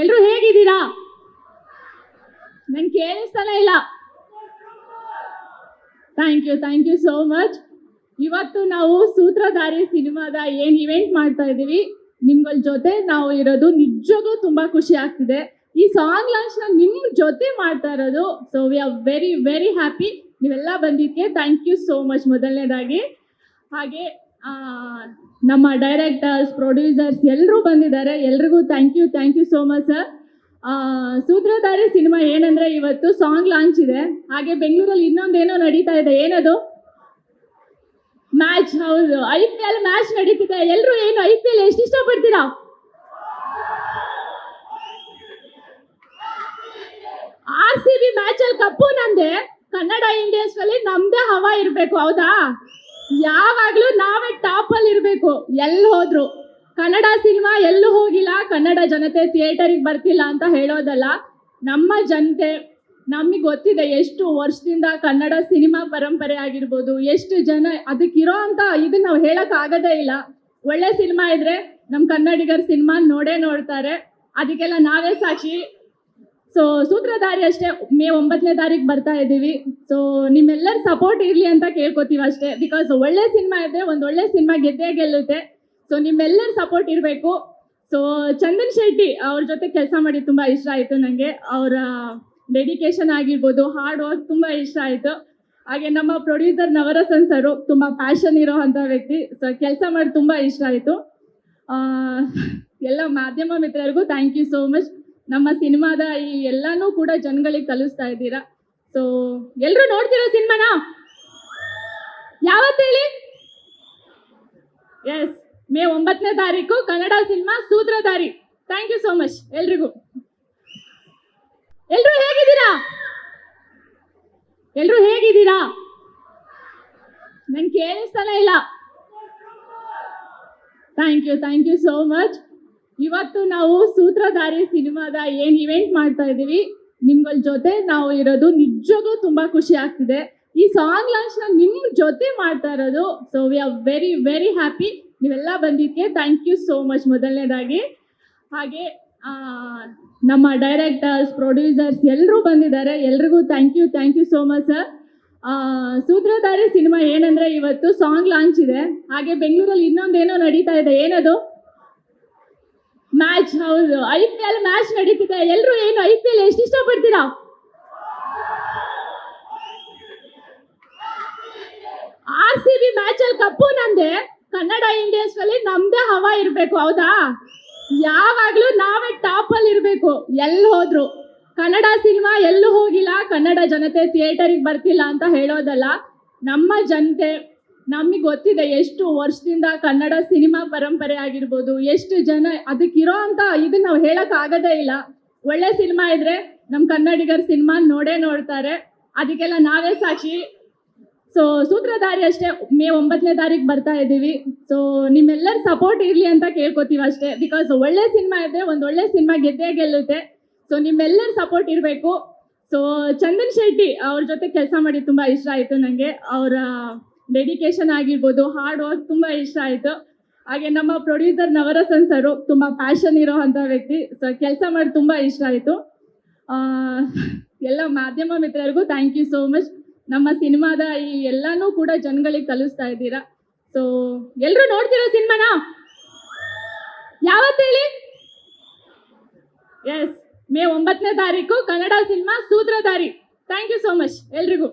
ಎಲ್ರು ಹೇಗಿದ್ದೀರಾ? ನಂಗೆ ಕೇಳಿಸ್ತಾನೆ ಇಲ್ಲ. Thank you thank you so much ಇವತ್ತು ನಾವು ಸೂತ್ರಧಾರಿ ಸಿನಿಮಾದ ಏನ್ ಇವೆಂಟ್ ಮಾಡ್ತಾ ಇದೀವಿ ನಿಮ್ಗಳ ಜೊತೆ ನಾವು ಇರೋದು ನಿಜಕ್ಕೂ ತುಂಬಾ ಖುಷಿ ಆಗ್ತಿದೆ. ಈ ಸಾಂಗ್ ಲಾಂಚ್ನ ನಿಮ್ ಜೊತೆ ಮಾಡ್ತಾ ಇರೋದು so we are very very happy ನೀವೆಲ್ಲ ಬಂದಿದ್ದಕ್ಕೆ ಥ್ಯಾಂಕ್ ಯು ಸೋ ಮಚ್ ಮೊದಲನೇದಾಗಿ. ಹಾಗೆ ನಮ್ಮ ಡೈರೆಕ್ಟರ್ಸ್ ಪ್ರೊಡ್ಯೂಸರ್ಸ್ ಎಲ್ಲರೂ ಬಂದಿದ್ದಾರೆ. ಎಲ್ರಿಗೂ thank you thank you so much sir Sutradhari cinema ಏನಂದ್ರೆ ಇವತ್ತು ಸಾಂಗ್ ಲಾಂಚ್ ಇದೆ. ಹಾಗೆ ಬೆಂಗಳೂರಲ್ಲಿ ಇನ್ನೊಂದೇನೋ ನಡೀತಾ ಇದೆ. ಏನದು? ಮ್ಯಾಚ್ ಹೌದು. ಐ ಪಿ ಎಲ್ ಮ್ಯಾಚ್ ನಡೀತಿದೆ. ಎಲ್ಲರೂ ಏನು ಐ ಪಿ ಎಲ್ ಎಷ್ಟು ಇಷ್ಟಪಡ್ತೀರಾ? ಆರ್ ಸಿ ಬಿ ಮ್ಯಾಚ್ ಅಲ್ಲಿ ಕಪ್ಪು ನಂದೆ. ಕನ್ನಡ ಇಂಡಿಯನ್ಸ್ ಅಲ್ಲಿ ನಮ್ದೇ ಹವಾ ಇರಬೇಕು, ಹೌದಾ? ಯಾವಾಗ್ಲೂ ನಾವೇ ಟಾಪ್ ಅಲ್ಲಿ ಇರ್ಬೇಕು. ಎಲ್ಲಿ ಹೋದ್ರು? ಕನ್ನಡ ಸಿನಿಮಾ ಎಲ್ಲೂ ಹೋಗಿಲ್ಲ, ಕನ್ನಡ ಜನತೆ ಥಿಯೇಟರಿಗೆ ಬರ್ತಿಲ್ಲ ಅಂತ ಹೇಳೋದಲ್ಲ. ನಮ್ಮ ಜನತೆ, ನಮಗೆ ಗೊತ್ತಿದೆ ಎಷ್ಟು ವರ್ಷದಿಂದ ಕನ್ನಡ ಸಿನಿಮಾ ಪರಂಪರೆ ಆಗಿರ್ಬೋದು, ಎಷ್ಟು ಜನ ಅದಕ್ಕಿರೋ ಅಂತ ಇದು ನಾವು ಹೇಳಕ್ ಆಗದೇ ಇಲ್ಲ. ಒಳ್ಳೆ ಸಿನಿಮಾ ಇದ್ರೆ ನಮ್ಮ ಕನ್ನಡಿಗರ ಸಿನಿಮಾ ನೋಡೇ ನೋಡ್ತಾರೆ. ಅದಕ್ಕೆಲ್ಲ ನಾವೇ ಸಾಕ್ಷಿ. ಸೊ ಸೂತ್ರಧಾರಿ ಅಷ್ಟೇ. ಮೇ ಒಂಬತ್ತನೇ ತಾರೀಕು ಬರ್ತಾ ಇದ್ದೀವಿ. ಸೊ ನಿಮ್ಮೆಲ್ಲರ ಸಪೋರ್ಟ್ ಇರಲಿ ಅಂತ ಕೇಳ್ಕೊತೀವಿ ಅಷ್ಟೇ. ಬಿಕಾಸ್ ಒಳ್ಳೆ ಸಿನಿಮಾ ಇದ್ರೆ ಒಂದು ಒಳ್ಳೆ ಸಿನಿಮಾ ಗೆದ್ದೇ ಗೆಲ್ಲುತ್ತೆ. ಸೊ ನಿಮ್ಮೆಲ್ಲರ ಸಪೋರ್ಟ್ ಇರಬೇಕು. ಸೊ ಚಂದನ್ ಶೆಟ್ಟಿ ಅವ್ರ ಜೊತೆ ಕೆಲಸ ಮಾಡಿ ತುಂಬ ಇಷ್ಟ ಆಯಿತು ನನಗೆ ಅವರ ಡೆಡಿಕೇಶನ್ ಆಗಿರ್ಬೋದು ಹಾರ್ಡ್ ವರ್ಕ್ ತುಂಬ ಇಷ್ಟ ಆಯಿತು. ಹಾಗೆ ನಮ್ಮ ಪ್ರೊಡ್ಯೂಸರ್ ನವರಸನ್ ಸರು ತುಂಬ ಪ್ಯಾಷನ್ ಇರೋ ಅಂಥ ವ್ಯಕ್ತಿ. ಸೊ ಕೆಲಸ ಮಾಡಿ ತುಂಬ ಇಷ್ಟ ಆಯಿತು. ಎಲ್ಲ ಮಾಧ್ಯಮ ಮಿತ್ರರಿಗೂ ಥ್ಯಾಂಕ್ ಯು ಸೋ ಮಚ್ ನಮ್ಮ ಸಿನಿಮಾದ ಈ ಎಲ್ಲಾನು ಕೂಡ ಜನಗಳಿಗೆ ತಲುಪಿಸ್ತಾ ಇದ್ದೀರಾ? ಸೊ ಎಲ್ಲರೂ ನೋಡ್ತಿರೋ ಸಿನಿಮಾನ? ಯಾವತ್ತು ಹೇಳಿ? ಎಸ್ ಮೇ ಒಂಬತ್ತನೇ ತಾರೀಕು Kannada cinema Sutradhari thank you so much ಎಲ್ರಿಗೂ. ಎಲ್ರು ಹೇಗಿದ್ದೀರಾ? ಎಲ್ರು ಹೇಗಿದ್ದೀರಾ? ನಂಗೆ ಕೇಳಿಸ್ತಾನೆ ಇಲ್ಲ. Thank you thank you so much ಇವತ್ತು ನಾವು ಸೂತ್ರಧಾರಿ ಸಿನಿಮಾದ ಏನ್ ಇವೆಂಟ್ ಮಾಡ್ತಾ ಇದೀವಿ, ನಿಮ್ಗಳ ಜೊತೆ ನಾವು ಇರೋದು ನಿಜವಾಗ್ಲೂ ತುಂಬಾ ಖುಷಿ ಆಗ್ತಿದೆ. ಈ ಸಾಂಗ್ ಲಾಂಚ್ನ ನಿಮ್ ಜೊತೆ ಮಾಡ್ತಾ ಇರೋದು so we are very very happy ನೀವೆಲ್ಲ ಬಂದಿದ್ದಕ್ಕೆ ಥ್ಯಾಂಕ್ ಯು ಸೋ ಮಚ್ ಮೊದಲನೇದಾಗಿ, ಹಾಗೆ ನಮ್ಮ ಡೈರೆಕ್ಟರ್ಸ್ ಪ್ರೊಡ್ಯೂಸರ್ಸ್ ಎಲ್ಲರೂ ಬಂದಿದ್ದಾರೆ. ಎಲ್ರಿಗೂ thank you thank you so much sir Sutradhari cinema ಏನಂದ್ರೆ ಇವತ್ತು ಸಾಂಗ್ ಲಾಂಚ್ ಇದೆ. ಹಾಗೆ ಬೆಂಗಳೂರಲ್ಲಿ ಇನ್ನೊಂದೇನೋ ನಡೀತಾ ಇದೆ, ಏನದು? ಮ್ಯಾಚ್ ಹೌದು. ಐ ಪಿ ಎಲ್ ಮ್ಯಾಚ್ ನಡೀತಿದೆ. ಎಲ್ಲರೂ ಏನು ಐ ಪಿ ಎಲ್ ಎಷ್ಟು ಇಷ್ಟಪಡ್ತೀರಾ? ಆರ್ ಸಿ ಬಿ ಮ್ಯಾಚ್ ಅಲ್ಲಿ ಕಪ್ಪು ನಂದೆ. ಕನ್ನಡ ಇಂಡಿಯನ್ಸ್ ಅಲ್ಲಿ ನಮ್ದೇ ಹವಾ ಇರಬೇಕು, ಹೌದಾ? ಯಾವಾಗ್ಲೂ ನಾವೇ ಟಾಪ್ ಅಲ್ಲಿ ಇರಬೇಕು. ಎಲ್ಲಿ ಹೋದ್ರು? ಕನ್ನಡ ಸಿನಿಮಾ ಎಲ್ಲೂ ಹೋಗಿಲ್ಲ. ಕನ್ನಡ ಜನತೆ ಥಿಯೇಟರಿಗೆ ಬರ್ತಿಲ್ಲ ಅಂತ ಹೇಳೋದಲ್ಲ. ನಮ್ಮ ಜನತೆ ನಮಗೆ ಗೊತ್ತಿದೆ ಎಷ್ಟು ವರ್ಷದಿಂದ ಕನ್ನಡ ಸಿನಿಮಾ ಪರಂಪರೆ ಆಗಿರ್ಬೋದು, ಎಷ್ಟು ಜನ ಅದಕ್ಕಿರೋ ಅಂತ ಇದನ್ನ ನಾವು ಹೇಳಕ್ ಆಗದೇ ಇಲ್ಲ. ಒಳ್ಳೆ ಸಿನಿಮಾ ಇದ್ರೆ ನಮ್ಮ ಕನ್ನಡಿಗರ ಸಿನಿಮಾ ನೋಡೇ ನೋಡ್ತಾರೆ. ಅದಕ್ಕೆಲ್ಲ ನಾವೇ ಸಾಕ್ಷಿ. ಸೊ ಸೂತ್ರಧಾರಿ ಅಷ್ಟೇ, ಮೇ ಒಂಬತ್ತನೇ ತಾರೀಕು ಬರ್ತಾ ಇದ್ದೀವಿ ಸೊ ನಿಮ್ಮೆಲ್ಲರ ಸಪೋರ್ಟ್ ಇರಲಿ ಅಂತ ಕೇಳ್ಕೊತೀವಿ ಅಷ್ಟೇ. ಬಿಕಾಸ್ ಒಳ್ಳೆ ಸಿನಿಮಾ ಇದ್ರೆ ಒಂದು ಒಳ್ಳೆ ಸಿನಿಮಾ ಗೆದ್ದೇ ಗೆಲ್ಲುತ್ತೆ. ಸೊ ನಿಮ್ಮೆಲ್ಲರ ಸಪೋರ್ಟ್ ಇರಬೇಕು. ಸೊ ಚಂದನ್ ಶೆಟ್ಟಿ ಅವ್ರ ಜೊತೆ ಕೆಲಸ ಮಾಡಿ ತುಂಬ ಇಷ್ಟ ಆಯಿತು ನನಗೆ ಅವರ ಡೆಡಿಕೇಶನ್ ಆಗಿರ್ಬೋದು ಹಾರ್ಡ್ ವರ್ಕ್ ತುಂಬ ಇಷ್ಟ ಆಯಿತು. ಹಾಗೆ ನಮ್ಮ ಪ್ರೊಡ್ಯೂಸರ್ ನವರಸನ್ ಸರು ತುಂಬ ಪ್ಯಾಷನ್ ಇರೋ ಅಂಥ ವ್ಯಕ್ತಿ. ಸೊ ಕೆಲಸ ಮಾಡಿ ತುಂಬ ಇಷ್ಟ ಆಯಿತು. ಎಲ್ಲ ಮಾಧ್ಯಮ ಮಿತ್ರರಿಗೂ ಥ್ಯಾಂಕ್ ಯು ಸೋ ಮಚ್ ನಮ್ಮ ಸಿನಿಮಾದ ಈ ಎಲ್ಲಾನು ಕೂಡ ಜನಗಳಿಗೆ ತಲುಪಿಸ್ತಾ ಇದ್ದೀರಾ. ಸೊ ಎಲ್ಲರೂ ನೋಡ್ತಿರೋ ಸಿನಿಮಾನ? ಯಾವತ್ತು ಹೇಳಿ? ಎಸ್ ಮೇ ಒಂಬತ್ತನೇ ತಾರೀಕು Kannada cinema Sutradhari thank you so much ಎಲ್ರಿಗೂ.